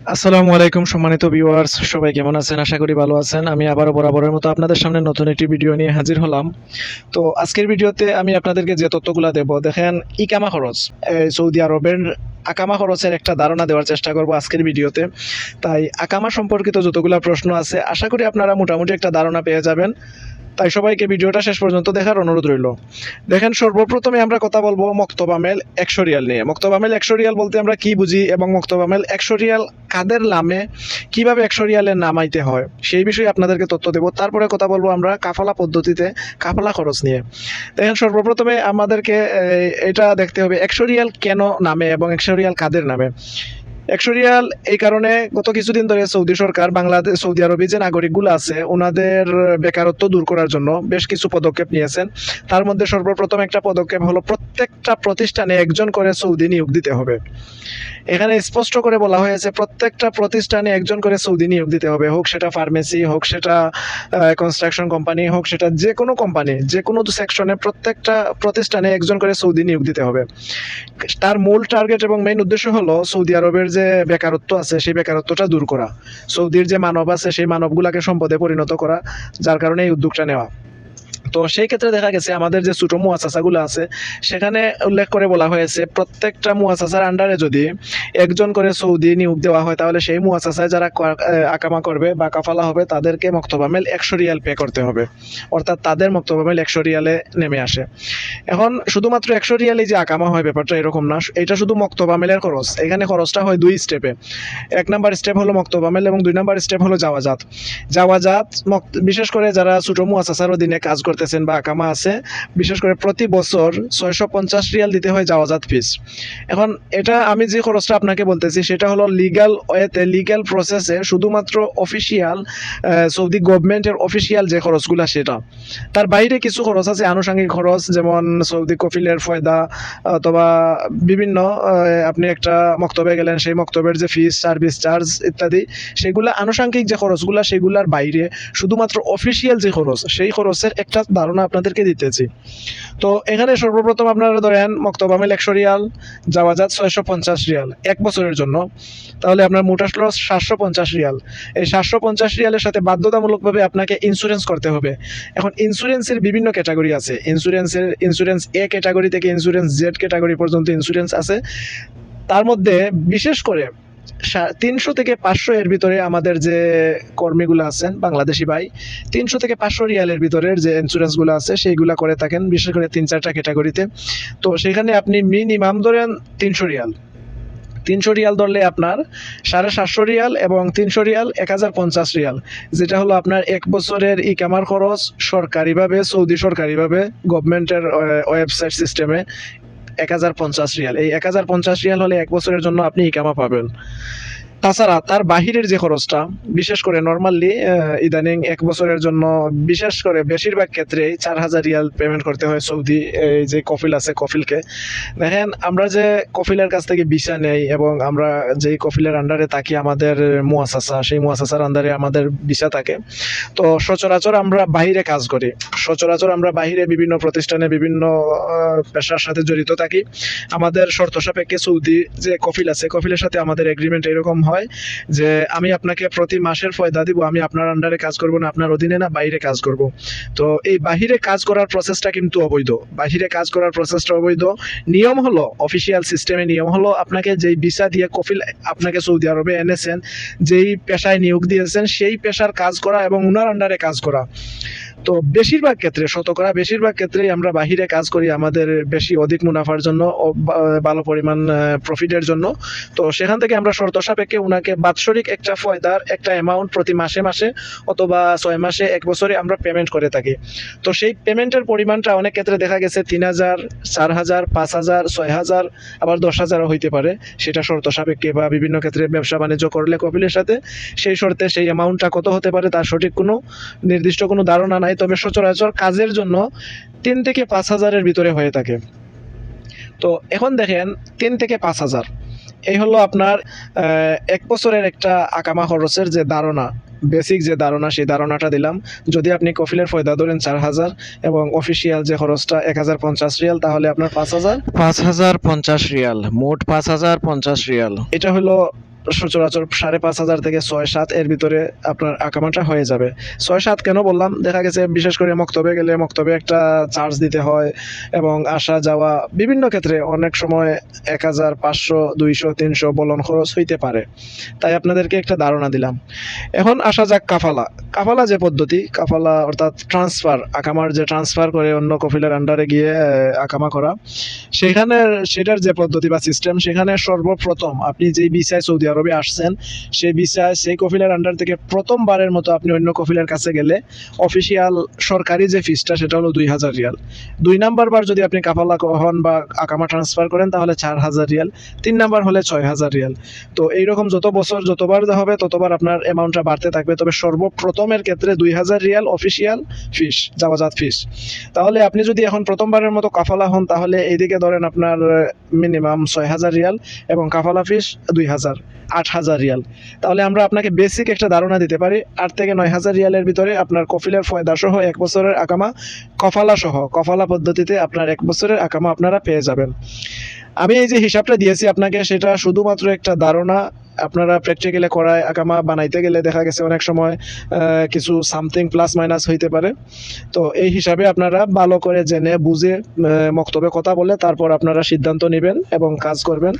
আসসালামু আলাইকুম, সম্মানিত ভিউয়ার্স সবাই কেমন আছেন? আশা করি ভালো আছেন। আমি আবারও বরাবরের মতো আপনাদের সামনে নতুন একটি ভিডিও নিয়ে হাজির হলাম। তো আজকের ভিডিওতে আমি আপনাদেরকে যে তথ্যগুলো দেব, দেখেন, ইকামা খরচ। সৌদি আরবের আকামা খরচের একটা ধারণা দেওয়ার চেষ্টা করব আজকের ভিডিওতে। তাই আকামা সম্পর্কিত যতগুলো প্রশ্ন আছে, আশা করি আপনারা মোটামুটি একটা ধারণা পেয়ে যাবেন। তাই সবাইকে ভিডিওটা শেষ পর্যন্ত দেখার অনুরোধ রইল। দেখেন, সর্বপ্রথমে আমরা কথা বলব মক্তবামেল রিয়াল নিয়ে। মক্তবামেল রিয়াল বলতে আমরা কি বুঝি এবং মক্তবামেল রিয়াল কাদের নামে কীভাবে একশো রিয়ালের নামাইতে হয়, সেই বিষয়ে আপনাদেরকে তথ্য দেবো। তারপরে কথা বলব আমরা কাফালা পদ্ধতিতে কাফালা খরচ নিয়ে। দেখেন, সর্বপ্রথমে আমাদেরকে এটা দেখতে হবে একশো রিয়াল কেন নামে এবং একশো রিয়াল কাদের নামে। একশো রিয়াল এই কারণে গত কিছুদিন ধরে সৌদি সরকার, বাংলাদেশ, সৌদি আরবে যে নাগরিকগুলো আছে, ওনাদের বেকারত্ব দূর করার জন্য বেশ কিছু পদক্ষেপ নিয়েছেন। তার মধ্যে সর্বপ্রথম একটা পদক্ষেপ হলো প্রত্যেকটা প্রতিষ্ঠানে একজন করে সৌদি নিয়োগ দিতে হবে। এখানে স্পষ্ট করে বলা হয়েছে প্রত্যেকটা প্রতিষ্ঠানে একজন করে সৌদি নিয়োগ দিতে হবে। হোক সেটা ফার্মেসি, হোক সেটা কনস্ট্রাকশন কোম্পানি হোক সেটা যে কোনো কোম্পানি যে কোনো সেকশনে প্রত্যেকটা প্রতিষ্ঠানে একজন করে সৌদি নিয়োগ দিতে হবে। তার মূল টার্গেট এবং মেইন উদ্দেশ্য হলো সৌদি আরবের যে বেকারত্ব আছে, সেই বেকারত্বটা দূর করা। সৌদির যে মানব আছে, সেই মানবগুলাকে সম্পদে পরিণত করা, যার কারণে এই উদ্যোগটা নেওয়া। তো সেই ক্ষেত্রে দেখা গেছে আমাদের যে ছোটো মুয়াসাসাগুলো আছে, সেখানে উল্লেখ করে বলা হয়েছে প্রত্যেকটা মুয়াসাসার আন্ডারে যদি একজন করে সৌদি নিয়োগ দেওয়া হয়, তাহলে সেই মুয়াসাসায় যারা আকামা করবে বা কাফালা হবে, তাদেরকে মক্তবামেল একশো রিয়াল পে করতে হবে। অর্থাৎ তাদের মক্তবামেল একশো রিয়ালে নেমে আসে। এখন শুধুমাত্র একশো রিয়ালে যে আকামা হয়, ব্যাপারটা এরকম না। এটা শুধু মক্তবামেলের খরচ। এখানে খরচটা হয় দুই স্টেপে এক নাম্বার স্টেপ হলো মক্তবামেল এবং দুই নাম্বার স্টেপ হলো যাওয়াজাত। যাওয়াজাত বিশেষ করে যারা ছোটো মুয়াসাসার অধীনে কাজ করতেছেন বা আকামা আছে, বিশেষ করে প্রতি বছর ছয়শো পঞ্চাশ রিয়াল দিতে হয় যাওয়াজাত ফিস এখন এটা আমি যে খরচটা আপনাকে বলতেছি, সেটা হলো লিগাল ওয়েতে লিগ্যাল প্রসেসে শুধুমাত্র অফিসিয়াল সৌদি গভর্নমেন্টের অফিসিয়াল যে খরচগুলো সেটা। তার বাইরে কিছু খরচ আছে, আনুষঙ্গিক খরচ, যেমন সৌদি কফিলের ফয়দা, অথবা বিভিন্ন আপনি একটা মক্তবে গেলেন, সেই মক্তবের যে ফিস সার্ভিস চার্জ ইত্যাদি, সেগুলা আনুষঙ্গিক যে খরচগুলা, সেগুলার বাইরে শুধুমাত্র অফিসিয়াল যে খরচ, সেই খরচের একটা ধারণা আপনাদেরকে দিতেছি। তো এখানে সর্বপ্রথম আপনারা ধরেন মক্তবামেল একশো রিয়াল যাওয়াজাত ছয়শো পঞ্চাশ রিয়াল, এক বছরের জন্য। তাহলে আপনার মোট আসলো সাতশো পঞ্চাশ রিয়াল। এই সাতশো পঞ্চাশ রিয়ালের সাথে বাধ্যতামূলকভাবে আপনাকে ইন্স্যুরেন্স করতে হবে। এখন ইন্স্যুরেন্সের বিভিন্ন ক্যাটাগরি আছে। ইন্স্যুরেন্সের ইন্স্যুরেন্স এ ক্যাটাগরি থেকে ইন্স্যুরেন্স জেড ক্যাটাগরি পর্যন্ত ইন্স্যুরেন্স আছে। তার মধ্যে বিশেষ করে তিনশো থেকে পাঁচশো এর ভিতরে আমাদের যে কর্মীগুলো আছেন, বাংলাদেশি ভাই, তিনশো থেকে পাঁচশো রিয়ালের ভিতরের যে ইন্স্যুরেন্সগুলো আছে, সেইগুলা করে থাকেন, বিশেষ করে তিন চারটা ক্যাটাগরিতে তো সেখানে আপনি মিনিমাম ধরেন তিনশো রিয়াল। তিনশো রিয়াল ধরলে আপনার সাড়ে সাতশো রিয়াল এবং তিনশো রিয়াল এক হাজার পঞ্চাশ রিয়াল, যেটা হলো আপনার এক বছরের ই কামার খরচ সরকারিভাবে, সৌদি সরকারিভাবে গভর্নমেন্টের ওয়েবসাইট সিস্টেমে এক হাজার পঞ্চাশ রিয়াল। এই এক হাজার পঞ্চাশ রিয়াল হলে এক বছরের জন্য আপনি ইকামা পাবেন। তাছাড়া তার বাহিরের যে খরচটা, বিশেষ করে নর্মালি ইদানিং এক বছরের জন্য বিশেষ করে বেশিরভাগ ক্ষেত্রেই চার হাজার রিয়াল পেমেন্ট করতে হয় সৌদি, এই যে কফিল আছে কফিলকে। দেখেন, আমরা যে কফিলের কাছ থেকে ভিসা নেই এবং আমরা যেই কফিলের আন্ডারে থাকি, আমাদের মুয়াসাসা, সেই মুয়াসাসার আন্ডারে আমাদের ভিসা থাকে। তো সচরাচর আমরা বাইরে কাজ করি। সচরাচর আমরা বাইরে বিভিন্ন প্রতিষ্ঠানে বিভিন্ন পেশার সাথে জড়িত থাকি। আমাদের শর্ত সাপেক্ষে সৌদি যে কফিল আছে, কফিলের সাথে আমাদের এগ্রিমেন্ট এরকম হয় যে আমি আপনাকে প্রতি মাসের ফয়দা দিব, আমি আপনার আন্ডারে কাজ করব না, আপনার অধীনে না বাইরে কাজ করব। তো এই বাহিরে কাজ করার প্রসেসটা কিন্তু অবৈধ। বাহিরে কাজ করার প্রসেসটা অবৈধ। নিয়ম হলো অফিসিয়াল সিস্টেমে নিয়ম হলো, আপনাকে যেই ভিসা দিয়ে কফিল, আপনাকে সৌদি আরবে এনেছেন, যেই পেশায় নিয়োগ দিয়েছেন, সেই পেশার কাজ করা এবং উনার আন্ডারে কাজ করা। তো বেশিরভাগ ক্ষেত্রে, শতকরা বেশিরভাগ ক্ষেত্রেই আমরা বাহিরে কাজ করি আমাদের বেশি অধিক মুনাফার জন্য ভালো পরিমাণ প্রফিটের জন্য। তো সেখান থেকে আমরা শর্ত সাপেক্ষে ওনাকে বাৎসরিক একটা ফয়দার একটা অ্যামাউন্ট প্রতি মাসে মাসে অথবা ছয় মাসে এক বছরে আমরা পেমেন্ট করে থাকি। তো সেই পেমেন্টের পরিমাণটা অনেক ক্ষেত্রে দেখা গেছে তিন হাজার, চার হাজার, পাঁচ হাজার, ছয় হাজার, আবার দশ হাজারও হইতে পারে। সেটা শর্ত সাপেক্ষে বা বিভিন্ন ক্ষেত্রে ব্যবসা বাণিজ্য করলে কপিলের সাথে সেই শর্তে সেই অ্যামাউন্টটা কত হতে পারে তার সঠিক কোনো নির্দিষ্ট কোনো ধারণা নাই। তবে সচরাচর কাজের জন্য তিন থেকে পাঁচ হাজারের ভিতরে হয়ে থাকে। তো এখন দেখেন তিন থেকে পাঁচ হাজার। এই হলো আপনার এক বছরের একটা আকামা খরচের যে ধারণা বেসিক যে ধারণা সেই ধারণাটা দিলাম। যদি আপনি কফিলের ফয়দা ধরেন চার হাজার এবং অফিসিয়াল যে খরচটা এক হাজার পঞ্চাশ রিয়াল তাহলে আপনার পাঁচ হাজার। পাঁচ হাজার পঞ্চাশ রিয়াল মোট পাঁচ হাজার পঞ্চাশ রিয়াল। এটা হলো সচরাচর সাড়ে পাঁচ হাজার থেকে ছয় সাত এর ভিতরে আপনার আকামাটা হয়ে যাবে। ছয় সাত কেন বললাম? দেখা গেছে বিশেষ করে মক্তবে গেলে মক্তবে একটা চার্জ দিতে হয় এবং আসা যাওয়া বিভিন্ন ক্ষেত্রে অনেক সময় এক হাজার পাঁচশো, দুইশো, তিনশো বলন খরচ হইতে পারে। তাই আপনাদেরকে একটা ধারণা দিলাম। এখন আসা যাক কাফালা। কাফালা যে পদ্ধতি, কাফালা অর্থাৎ ট্রান্সফার আকামার যে ট্রান্সফার করে অন্য কফিলের আন্ডারে গিয়ে আকামা করা, সেখানে, সেটার যে পদ্ধতি বা সিস্টেম সেখানে সর্বপ্রথম আপনি যেই বিসায় সৌদি আরবে আসছেন, সেই বিসায় সেই কফিলের আন্ডার থেকে প্রথমবারের মতো আপনি অন্য কফিলের কাছে গেলে অফিসিয়াল সরকারি যে ফিসটা সেটা হলো দুই হাজার রিয়াল। দুই নাম্বার বার যদি আপনি কাফালা হন বা আকামা ট্রান্সফার করেন, তাহলে চার হাজার রিয়াল। তিন নাম্বার হলে ছয় হাজার রিয়াল। তো এইরকম যত বছর যতবার হবে, ততবার আপনার অ্যামাউন্টটা বাড়তে থাকবে। তবে সর্বপ্রথমের ক্ষেত্রে দুই হাজার রিয়াল অফিসিয়াল ফিস যাওয়াজাত ফিস তাহলে আপনি যদি এখন প্রথমবারের মতো কাফালা হন, তাহলে এইদিকে ধরেন আপনার মিনিমাম ছয় হাজার রিয়াল এবং কাফালা ফিস দুই হাজার, আট হাজার রিয়াল। তাহলে আমরা আপনাকে বেসিক একটা ধারণা দিতে পারি, আট থেকে নয় হাজার রিয়ালের ভিতরে আপনার কফিলের ফয়দা সহ এক বছরের আকামা, কফালা সহ, কফালা পদ্ধতিতে আপনার এক বছরের আকামা আপনারা পেয়ে যাবেন। আমি এই যে হিসাবটা দিয়েছি আপনাকে, সেটা শুধুমাত্র একটা ধারণা আপনারা প্র্যাকটিক্যালে করায় আকামা বানাইতে গেলে দেখা গেছে অনেক সময় কিছু সামথিং প্লাস মাইনাস হইতে পারে। তো এই হিসাবে আপনারা ভালো করে জেনে বুঝে মক্তবে কথা বলে তারপর আপনারা সিদ্ধান্ত নেবেন এবং কাজ করবেন।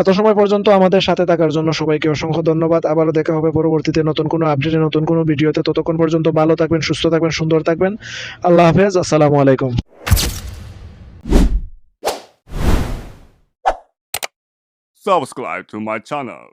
এত সময় পর্যন্ত আমাদের সাথে থাকার জন্য সবাইকে অসংখ্য ধন্যবাদ। আবারও দেখা হবে পরবর্তীতে নতুন কোনো আপডেটে নতুন কোনো ভিডিওতে। ততক্ষণ পর্যন্ত ভালো থাকবেন, সুস্থ থাকবেন, সুন্দর থাকবেন। আল্লাহ হাফেজ, আসসালামু আলাইকুম। Subscribe to my channel.